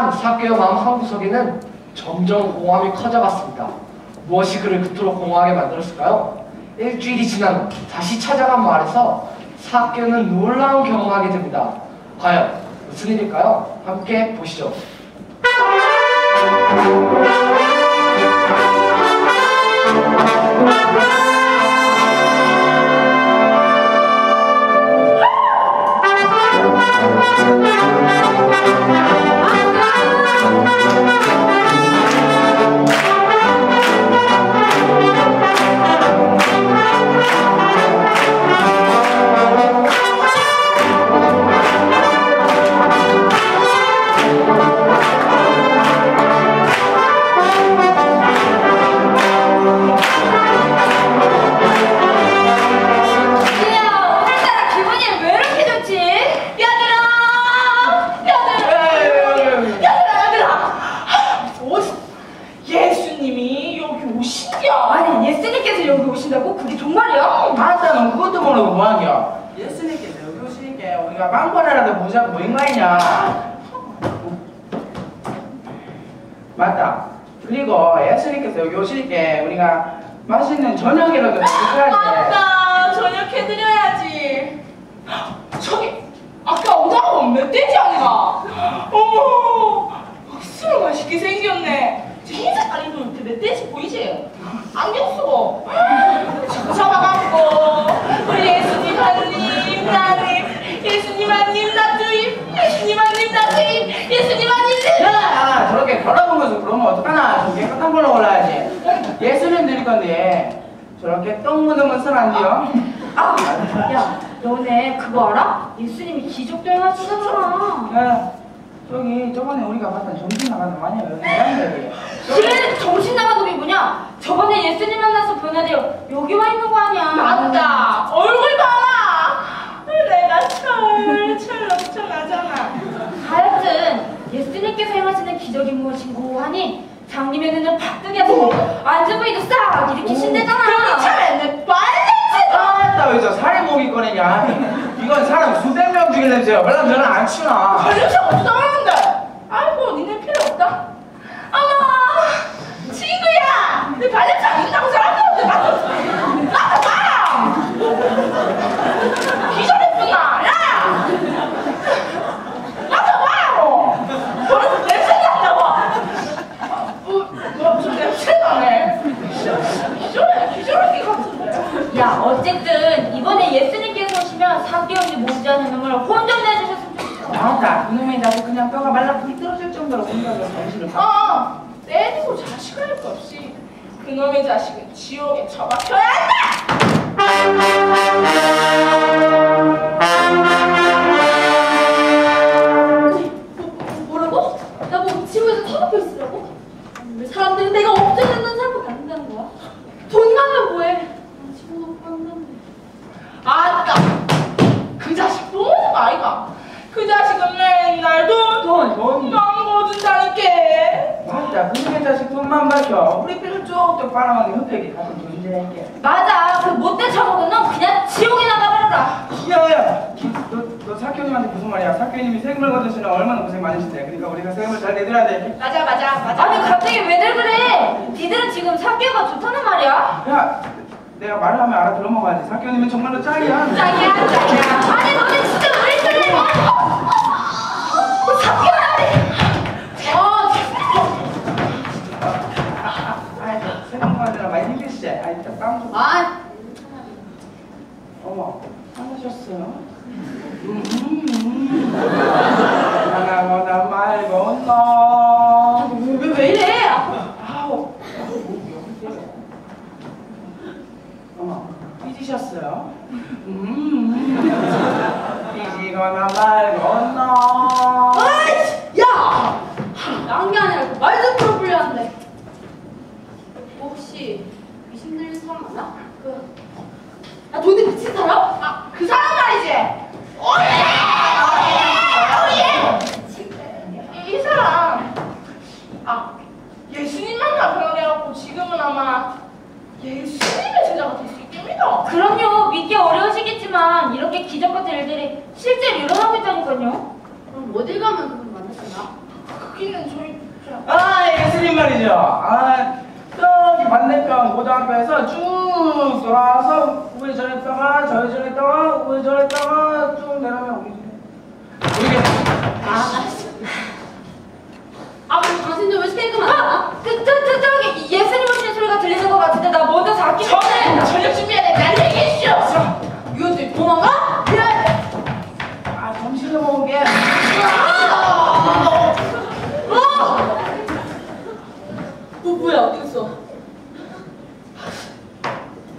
하지만 사개의 마음 한구석에는 점점 공허함이 커져갔습니다. 무엇이 그를 그토록 공허하게 만들었을까요? 일주일이 지난 후 다시 찾아간 마을에서 사개는 놀라운 경험하게 됩니다. 과연 무슨 일일까요? 함께 보시죠. 아니냐? 맞다. 그리고 예수님께서 여기 오시니까 우리가 맛있는 저녁이라도 드셔야지. 맞다 저녁 해드려야지 저기 아까 오다가 몇 대지 아니가 어머 술 맛있게 생겼네 저 흰색 깔 입은 그 멧돼지 보이지? 안경 쓰고 자꾸 잡아갖고 우리 예수님 하느님 나님 예수님 하느님 나 주임 예수님 하느님 나 주임 예수님 하느님 야, 저렇게 걸어보면서 그러면 어떡하나? 좀 깨끗한 걸로 올라야지. 예수님 드릴 건데 저렇게 똥 묻으면 술안 돼요? 아, 야, 너네 그거 알아? 예수님이 기적도 행하시잖아. 야, 저기 저번에 우리가 봤던 정신 나가는 거 아니야? 여기 사람들이. 그래, 정신 나간 놈이 뭐냐? 저번에 예수님 만나서 변화되어 여기 와 있는 거 아니야? 맞다 얼굴 봐라 내가 철철 넘쳐나잖아 하여튼 예수님께서 행하시는 기적이 무엇인고 하니 장님의 눈을 팍 뜨게 하시고 앉은 부위도 싹 일으키신대잖아. 그럼 참에 내 빨래지 아따 왜저 살인목이 꺼내냐? 이건 사람 수백 명 죽일 냄새야. 별로 저는 안 치나. 관련사 없다는데 아이고 니네 필요 없다 어머 친구야 내 발냄새 있다고 사람들한테 나도 나도 봐라 기절했구나 야 나도 봐라 너는 냄새 난다고 어, 너좀 냄새 나네 기절해 기절할 것 같은데 야 어쨌든 이번에 예수님께서 오시면 사기업이 뭔지 아는 놈을 혼 좀 내주셨으면 좋겠어. 맞다. 그놈이 나도 그냥 뼈가 말라 비뚤어질 정도로 공격을 정신을 사. 어, 때리고 자식할 것 없이 그놈의 자식은 지옥에 처박혀야 한다! 맞다. 그놈의 자식 돈만 밝혀. 우리 뼈를 쭉쭉 빨아먹는 흑백이 같은 존재인 게. 맞아 그 못된 처먹은 놈 그냥 지옥에 나가버려라. 야야, 너, 너 사교님한테 무슨 말이야? 사교님이 세금을 거두시는 얼마나 고생 많으신데. 그러니까 우리가 세금을 잘 내드려야 돼. 맞아, 맞아, 맞아. 아니 갑자기 왜들 그래? 니들은 지금 사기가 좋다는 말이야? 야, 내가 말을 하면 알아 들어먹어야지. 사교님은 정말로 짱이야. 짱이야 짱이야. 아니 너네 진짜 왜 그래? 사기 힘드시지? 아이, 진짜 빵 좀. 아, 어머, 화나셨어요? 음, 하나보다 말고 너. 왜, 왜 이래? 아우, 어머, 삐지셨어요? 음, 삐지거나 말고 너. 어이씨, 야! 딴게 아니라 말도 풀어 불렸는데. 혹시 귀신 들린 사람 맞나? 그, 아 돈이 미친 사람? 아, 그 사람 말이지? 오예! 오예! 이, 이 사람, 아, 예수님만 나타나갖고 지금은 아마 예수님의 제자가 될 수 있겠습니다. 그럼요. 믿기 어려우시겠지만 이렇게 기적 같은 일들이 거냐? 그럼 어딜 가면 그분 만날 수 있나? 거기는 저희 저- 아 예수님 말이죠. 아 저기 반대편 고등학교에서 쭉 돌아와서 우회전했다가 좌회전했다가 우회전했다가 쭉 내려오면 우리 집에. 우리 아, 알았어. 아, 그럼 당신들 왜 스테이크 만나? 그, 저, 저, 저기 예수님 오시는 소리가 들리는 것 같은데 나 먼저 잡기 저는 저녁 준비해야 돼. 날 얘기해주시오. 이것들 도망가? 그래. 아 점심을 먹은 게. 뭐, 뭐야, 어디 갔어?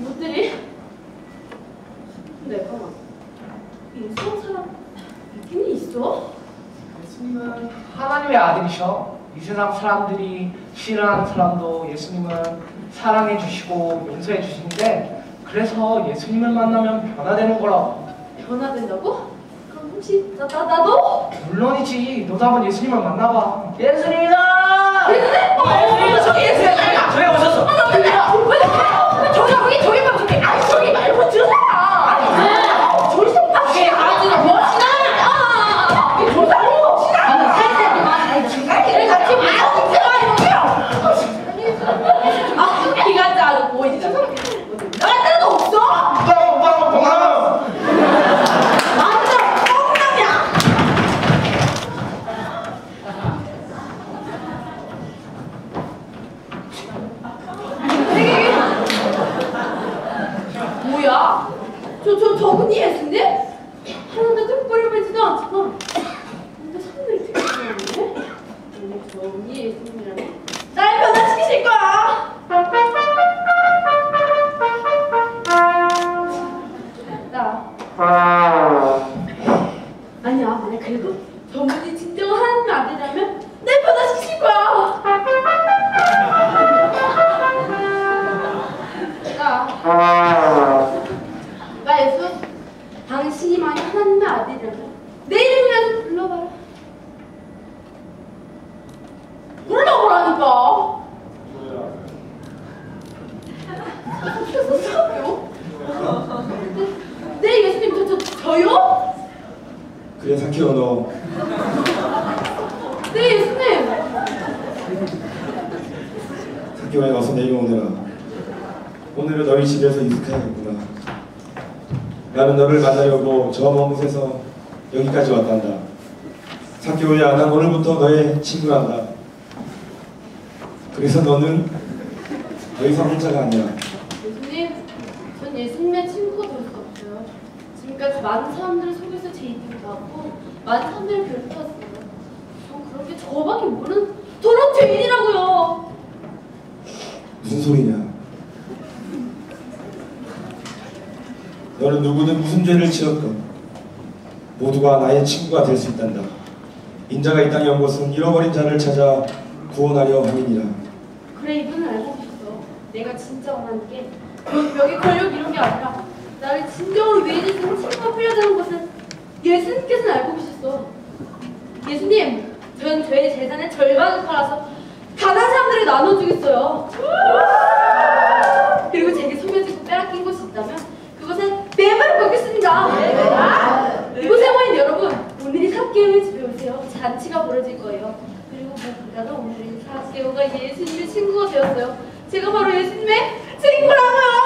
이것들이? 근데 잠깐만. 이성 사람 있긴 있어? 예수님은 하나님의 아들이셔. 이 세상 사람들이 싫어하는 사람도 예수님은 사랑해 주시고 용서해 주시는데 그래서 예수님을 만나면 변화되는 거라고. 변화된다고? 그럼 혹시 나, 나, 나도? 물론이지. 너도 한번 예수님을 만나봐. 예수님이다. 그래? 어, 저기 예수님! 저희 오셨어. 왜? 그래도 저분이 진정한 하나님의 아들이라면 내 변화시킬 거야. 나, 나 예수 당신이 만약 하나님의 아들이라면 내 이름이라도 불러봐라. 불러보라니까 그래서 사요 네 예수님 저, 저, 저요? 그래 사키오 너. 네 예수님. 사키오에 와서 내일 오느라. 오늘은 너희 집에서 익숙해야겠구나. 나는 너를 만나려고 저먼 곳에서 여기까지 왔단다. 사키오야 난 오늘부터 너의 친구란다. 그래서 너는 더 이상 혼자가 아니야. 예수님 전 예수님의 친구가 될 수 없어요. 지금까지 많은 사람들 많은 사람들을 괴롭혔어요. 전 그렇게 저밖에 모르는 도로 죄인이라고요! 무슨 소리냐? 너는 누구든 무슨 죄를 지었건 모두가 나의 친구가 될 수 있단다. 인자가 이 땅에 온 것은 잃어버린 자를 찾아 구원하려 함이니라. 그래 이분은 알고 계셨어. 내가 진짜 원하는 게 여기 권력 이런 게 아니라 나를 진정으로 있는 친구가 필요하다는 것을 예수님께서는 알고 계셨어 예수님 전 저의 재산의 절반을 팔아서 가난한 사람들에게 나눠주겠어요. 그리고 제게 속여지고 빼앗긴 것이 있다면 그것에 매발을 걷겠습니다. 이곳에 모인 여러분 오늘이 삭개오의 집에 오세요. 잔치가 벌어질 거예요. 그리고 무엇보다도 오늘이 삭개오가 예수님의 친구가 되었어요. 제가 바로 예수님의 친구라고요